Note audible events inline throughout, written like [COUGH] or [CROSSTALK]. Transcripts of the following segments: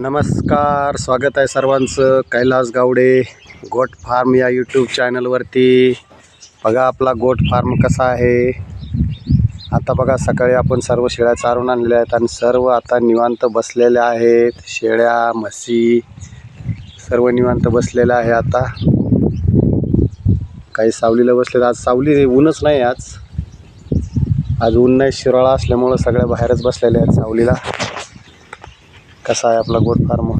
नमस्कार स्वागत आहे सर्वांचं. कैलास गावडे गोट फार्म या यूट्यूब चॅनलवरती बघा आपला गोट फार्म कसा आहे. आता बघा सकाळी आपण सर्व शेळ्या चारून आणलेल्या आहेत आणि सर्व आता निवांत बसलेल्या आहेत. शेळ्या म्हशी सर्व निवांत बसलेल्या आहे आता. काही सावलीला बसले आज सावली ऊनच नाही आज. आज ऊन नाही शिराळा असल्यामुळं सगळ्या बाहेरच बसलेल्या आहेत सावलीला. कसा आहे आपला गोट फार्म?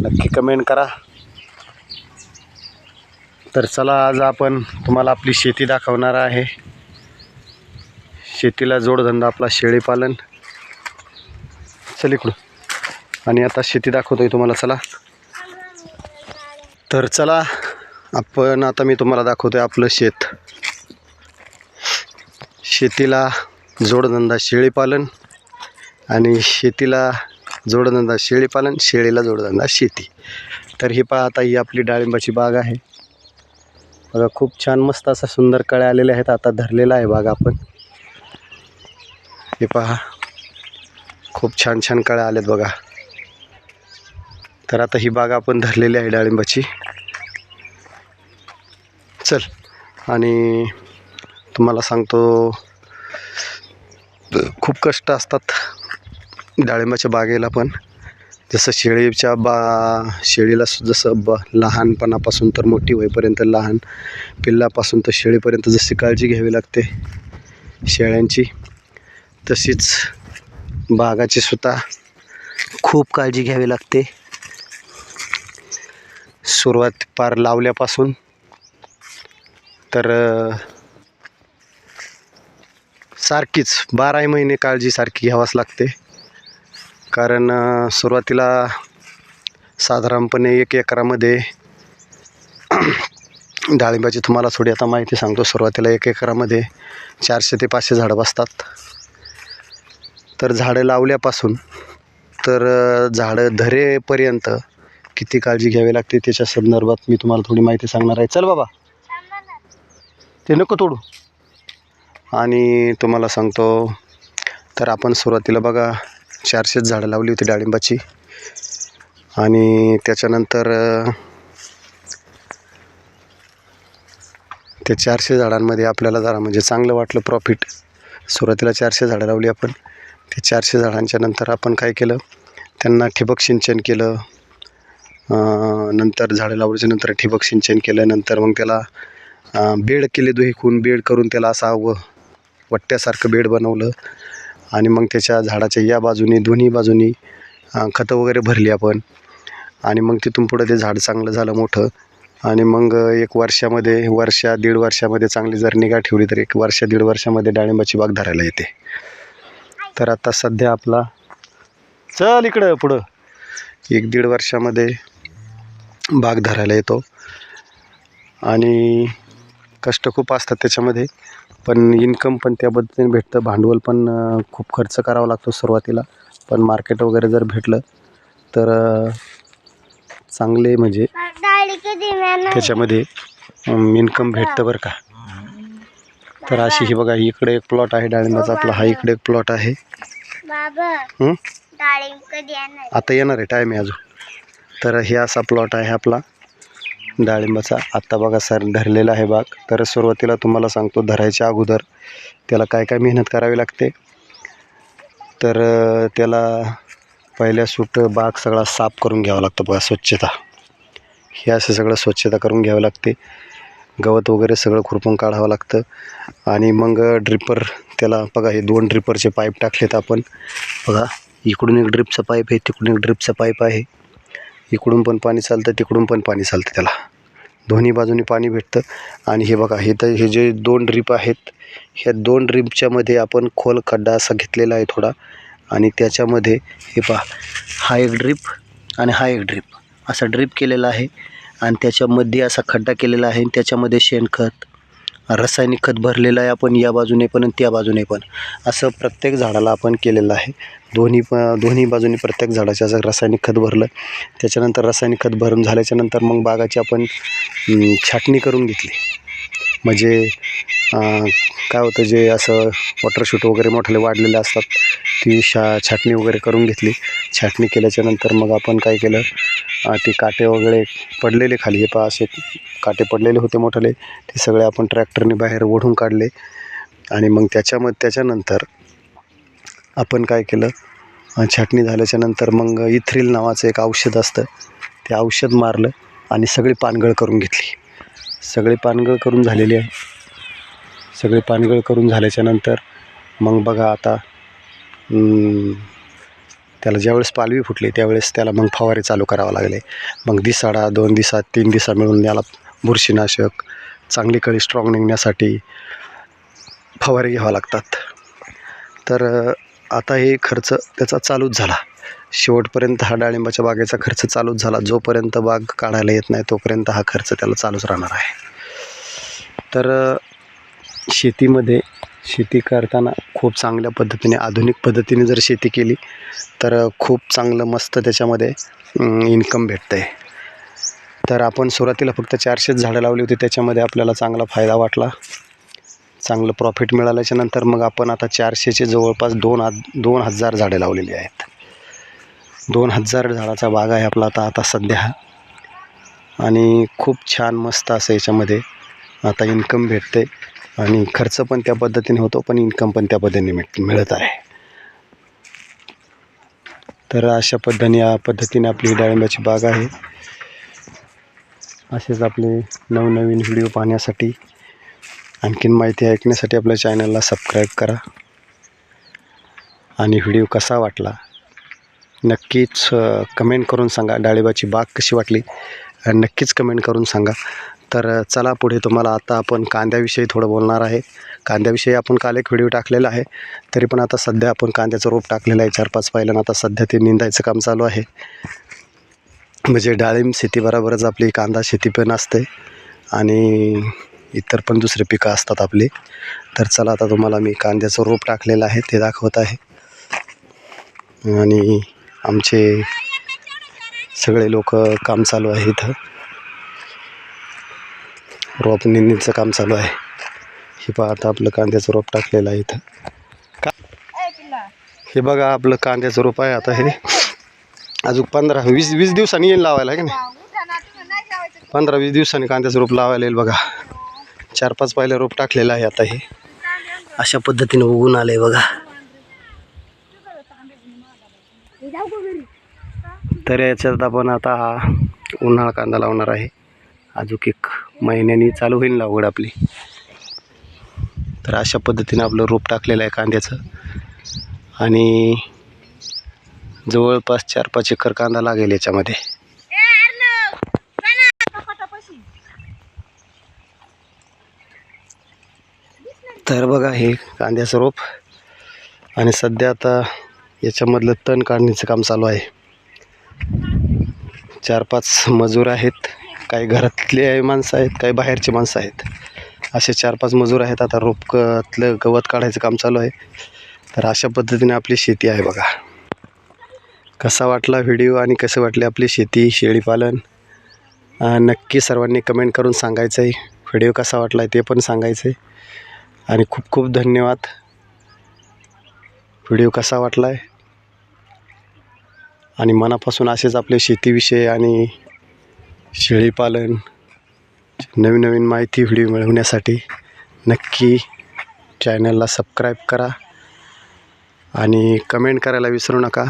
नक्की कमेंट करा. तर चला आज आपण तुम्हाला आपली शेती दाखवणार आहे. शेतीला जोडधंदा आपला शेळीपालन. चल इकडं आणि आता शेती दाखवतोय तुम्हाला चला. तर चला आपण आता मी तुम्हाला दाखवतोय आपलं शेत. शेतीला जोडधंदा शेळीपालन आणि शेतीला जोडधंदा शेळीपालन शेळीला जोडधंदा शेती. तर ही पहा आता ही आपली डाळिंबाची बाग आहे. बघा खूप छान मस्त असा सुंदर कळ्या आलेल्या आहेत. आता धरलेला आहे बाग आपण. हे पहा खूप छान छान कळ्या आल्यात बघा. तर आता ही बाग आपण धरलेली आहे डाळिंबाची. चल आणि तुम्हाला सांगतो खूप कष्ट असतात. डाळिंबाच्या बागेला पण. जसं शेळीच्या बा शेळीला सु- जसं ब लहानपणापासून तर मोठी होईपर्यंत लहान पिल्लापासून तर शेळीपर्यंत जशी काळजी घ्यावी लागते शेळ्यांची तशीच बागाची सुद्धा खूप काळजी घ्यावी लागते. सुरुवात पार लावल्यापासून तर सारखीच बाराही महिने काळजी सारखी घ्यावाच लागते. कारण सुरुवातीला साधारणपणे एक एकरामध्ये [CLEARS THROAT] डाळिंबाची तुम्हाला थोडी आता माहिती सांगतो. सुरुवातीला एक एकरामध्ये चारशे ते पाचशे झाडं बसतात. तर झाडं लावल्यापासून तर झाडं धरेपर्यंत किती काळजी घ्यावी लागते त्याच्या संदर्भात मी तुम्हाला थोडी माहिती सांगणार आहे. चल बाबा. ते नको तोडू. आणि तुम्हाला सांगतो तर आपण सुरुवातीला बघा चारशेच झाडं लावली होती डाळिंबाची. आणि त्याच्यानंतर ते त्या चारशे झाडांमध्ये आपल्याला जरा म्हणजे चांगलं वाटलं प्रॉफिट सुरुवातीला चारशे झाडं लावली आपण. ते चारशे झाडांच्या नंतर आपण काय केलं? त्यांना ठिबक सिंचन केलं. नंतर झाडं लावल्याच्या नंतर ठिबक सिंचन केलं नंतर मग त्याला बेड केले दुहेकून बेड करून त्याला असा व वट्ट्यासारखं बेड बनवलं. आणि मग त्याच्या झाडाच्या या बाजूनी दोन्ही बाजूनी खतं वगैरे भरली आपण. आणि मग तिथून पुढं ते झाड चांगलं झालं मोठं. आणि मग एक वर्षामध्ये वर्षा दीड वर्षामध्ये चांगली जर निगा ठेवली तर एक वर्ष दीड वर्षामध्ये डाळिंबाची बाग धरायला येते. तर आता सध्या आपला चल इकडं पुढं. एक दीड वर्षामध्ये बाग धरायला येतो. आणि कष्ट खूप असतात त्याच्यामध्ये. पण इन्कम पण त्या पद्धतीने भेटतं. भांडवल पण खूप खर्च करावा लागतो सुरुवातीला. पण मार्केट वगैरे जर भेटलं तर चांगले म्हणजे त्याच्यामध्ये इन्कम भेटतं बरं का. तर अशी ही बघा इकडे एक प्लॉट आहे डाळिंबाचा आपला. हा इकडे एक प्लॉट आहे. आता येणार आहे टाईम आहे अजून. तर हे असा प्लॉट आहे आपला. डाळिंबाचा आत्ता बघा सर धरलेला आहे बाग. तर सुरुवातीला तुम्हाला सांगतो धरायच्या अगोदर त्याला काय काय मेहनत करावी लागते. तर त्याला पहिल्या सूट बाग सगळा साफ करून घ्यावा लागतो बघा स्वच्छता. हे असं सगळं स्वच्छता करून घ्यावं लागते. गवत वगैरे सगळं खुरपून काढावं लागतं. आणि मग ड्रिपर त्याला बघा हे दोन ड्रिपरचे पाईप टाकलेत आपण. बघा इकडून एक ड्रिपचा पाईप आहे तिकडून एक ड्रिपचा पाईप आहे. इकडून पण पाणी चालतं तिकडून पण पाणी चालतं त्याला. दोन्ही बाजूने पाणी भेटतं. आणि हे बघा हे तर हे जे दोन ड्रीप आहेत ह्या दोन ड्रीपच्यामध्ये आपण खोल खड्डा असा घेतलेला आहे थोडा. आणि त्याच्यामध्ये हे पहा हा एक ड्रीप आणि हा एक ड्रीप असा ड्रीप केलेला आहे आणि त्याच्यामध्ये असा खड्डा केलेला आहे आणि त्याच्यामध्ये शेणखत रासायनिक खत भरलेलं आहे आपण या बाजूने पण आणि त्या बाजूने पण. असं प्रत्येक झाडाला आपण केलेलं आहे. दोन्ही प दोन्ही बाजूनी प्रत्येक झाडाच्या असं रासायनिक खत भरलं. त्याच्यानंतर रासायनिक खत भरून झाल्याच्यानंतर मग बागाची आपण छाटणी करून घेतली. म्हणजे काय होतं जे असं वॉटरशूट वगैरे मोठाले वाढलेले असतात ती शा छाटणी वगैरे करून घेतली. छाटणी केल्याच्यानंतर मग आपण काय केलं ते काटे वगैरे पडलेले खाली. हे पहा असे काटे पडलेले होते मोठाले ते सगळे आपण ट्रॅक्टरने बाहेर ओढून काढले. आणि मग त्याच्यामध्ये त्याच्यानंतर आपण काय केलं? छाटणी झाल्याच्यानंतर मग इथ्रिल नावाचं एक औषध असतं. ते औषध मारलं आणि सगळी पानगळ करून घेतली. सगळी पानगळ करून झालेली आहे. सगळी पानगळ करून झाल्याच्यानंतर मग बघा आता त्याला ज्यावेळेस पालवी फुटली त्यावेळेस त्याला मग फवारे चालू करावं लागले. मग दिसाडा दोन दिवसात तीन दिवसा मिळून याला बुरशीनाशक चांगली कळी स्ट्रॉंग निघण्यासाठी फवारे घ्यावं लागतात. तर आता हे खर्च त्याचा चालूच झाला. शेवटपर्यंत हा डाळिंबाच्या बागेचा खर्च चालूच झाला. जोपर्यंत बाग काढायला येत नाही तोपर्यंत हा खर्च त्याला चालूच राहणार आहे. तर शेतीमध्ये शेती करताना खूप चांगल्या पद्धतीने आधुनिक पद्धतीने जर शेती केली तर खूप चांगलं मस्त त्याच्यामध्ये इन्कम भेटतं आहे तर आपण सुरुवातीला फक्त चारशेच झाडं लावली होती त्याच्यामध्ये आपल्याला चांगला फायदा वाटला. चांगलं प्रॉफिट मिळाल्याच्या नंतर मग आपण आता चारशेचे जवळपास दोन हा दोन हजार झाडे लावलेली आहेत. दोन हजार झाडाचा बाग आहे आपला आता आता सध्या. आणि खूप छान मस्त असं याच्यामध्ये आता इन्कम भेटते आणि खर्च पण त्या पद्धतीने होतो पण इन्कम पण त्या पद्धतीने मिळ मिळत आहे. तर अशा पद्धतीने या पद्धतीने आपली डाळिंबाची बाग आहे. असेच आपले नवनवीन व्हिडिओ पाहण्यासाठी आणखीन माहिती ऐकण्यासाठी आपल्या चॅनलला सबस्क्राईब करा. आणि व्हिडिओ कसा वाटला? नक्कीच कमेंट करून सांगा. डाळिंबाची बाग कशी वाटली? नक्कीच कमेंट करून सांगा. तर चला पुढे तुम्हाला आता आपण कांद्याविषयी थोडं बोलणार आहे. कांद्याविषयी आपण काल एक व्हिडिओ टाकलेला आहे. तरी पण आता सध्या आपण कांद्याचं रोप टाकलेलं आहे चार पाच पाहिल्यानं आता सध्या ते निंदायचं काम चालू आहे. म्हणजे डाळिंब शेतीबरोबरच आपली कांदा शेती पण असते. आणि इतर पण दुसरे पिकं असतात आपले. तर चला आता तुम्हाला मी कांद्याचं रोप टाकलेलं आहे ते दाखवत आहे. आणि आमचे सगळे लोक काम चालू आहे इथं. रोप निंदीचं काम चालू आहे. हे पहा आता आपलं कांद्याचं रोप टाकलेलं आहे इथं. का हे बघा आपलं कांद्याचं रोप आहे आता हे. अजून पंधरा वीस वीस दिवसांनी येईल लावायला आहे की नाही? पंधरा वीस दिवसांनी कांद्याचं रोप लावायला येईल बघा. चार पाच पायला रोप टाकलेलं आहे आता हे. अशा पद्धतीने उगून आले बघा. तर याच्यात आपण आता हा उन्हाळा कांदा लावणार आहे. अजून एक महिन्यानी चालू होईल लागवड आपली. तर अशा पद्धतीने आपलं रोप टाकलेलं आहे कांद्याचं. आणि जवळपास चार पाच एकर कांदा लागेल याच्यामध्ये. तर बघा हे कांद्याचं रोप. आणि सध्या आता याच्यामधलं तण काढण्याचं काम चालू आहे. चार पाच मजूर आहेत. काही घरातले माणसं आहेत काही बाहेरचे माणसं आहेत. असे चार पाच मजूर आहेत. आता रोपकतलं गवत काढायचं काम चालू आहे. तर अशा पद्धतीने आपली शेती आहे बघा. कसा वाटला व्हिडिओ आणि कसं वाटले आपली शेती शेळीपालन नक्की सर्वांनी कमेंट करून सांगायचं आहे व्हिडिओ कसा वाटला आहे ते पण सांगायचं आहे आणि खूप खूप धन्यवाद. व्हिडिओ कसा वाटला आहे आणि मनापासून असेच आपले शेतीविषयी आणि शेळीपालन नवीन नवीन माहिती व्हिडिओ मिळवण्यासाठी नक्की चॅनलला सबस्क्राईब करा आणि कमेंट करायला विसरू नका.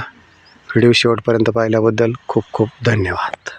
व्हिडिओ शेवटपर्यंत पाहिल्याबद्दल खूप खूप धन्यवाद.